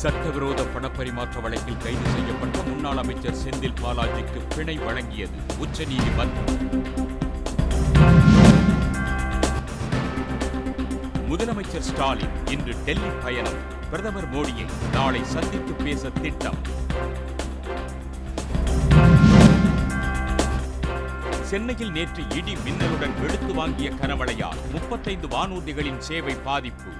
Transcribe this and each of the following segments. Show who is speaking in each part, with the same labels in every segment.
Speaker 1: சட்டவிரோத பணப்பரிமாற்ற வழக்கில் கைது செய்யப்பட்ட முன்னாள் அமைச்சர் செந்தில் பாலாஜிக்கு பிணை வழங்கியது உச்சநீதிமன்றம். முதலமைச்சர் ஸ்டாலின் இன்று டெல்லி பயணம். பிரதமர் மோடியை நாளை சந்தித்து பேச திட்டம். சென்னையில் நேற்று இடி மின்னலுடன் வெளுத்து வாங்கிய கனமழையால் முப்பத்தைந்து வானூர்திகளின் சேவை பாதிப்பு.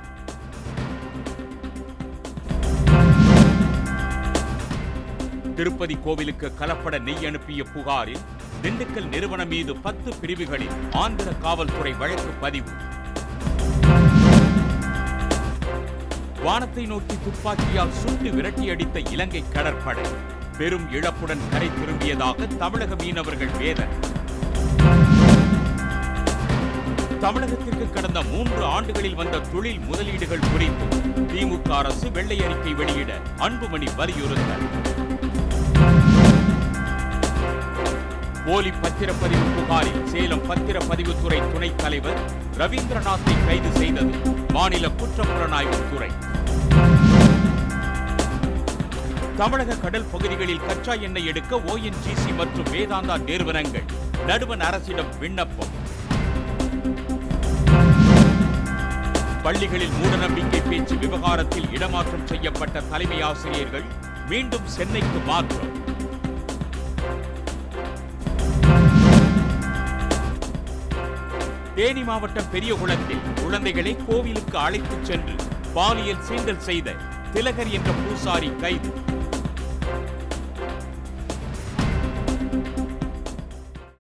Speaker 1: திருப்பதி கோவிலுக்கு கலப்பட நெய் அனுப்பிய புகாரில் திண்டுக்கல் நிறுவனம் மீது பத்து பிரிவுகளில் ஆந்திர காவல்துறை வழக்கு பதிவு. வானத்தை நோக்கி துப்பாக்கியால் சுட்டு விரட்டியடித்த இலங்கை கடற்படை பெரும் இழப்புடன் கரை திரும்பியதாக தமிழக மீனவர்கள் வேதனை. தமிழகத்திற்கு கடந்த மூன்று ஆண்டுகளில் வந்த தொழில் முதலீடுகள் குறித்து திமுக அரசு வெள்ளை அறிக்கை வெளியிட அன்புமணி வலியுறுத்தல். போலி பத்திரப்பதிவு புகாரில் சேலம் பத்திரப்பதிவுத்துறை துணைத் தலைவர் ரவீந்திரநாத்தை கைது செய்தது மாநில குற்றப்புலனாய்வுத்துறை தமிழக கடல் பகுதிகளில் கச்சா எண்ணெய் எடுக்க ஓஎன்ஜிசி மற்றும் வேதாந்தா நிறுவனங்கள் நடுவண் அரசிடம் விண்ணப்பம். பள்ளிகளில் மூடநம்பிக்கை பேச்சு விவகாரத்தில் இடமாற்றம் செய்யப்பட்ட தலைமை ஆசிரியர்கள் மீண்டும் சென்னைக்கு மாற்றம். தேனி மாவட்டம் பெரியகுளத்தில் குழந்தைகளை கோவிலுக்கு அழைத்துச் சென்று பாலியல் சீண்டல் செய்த திலகர் என்ற பூசாரி கைது.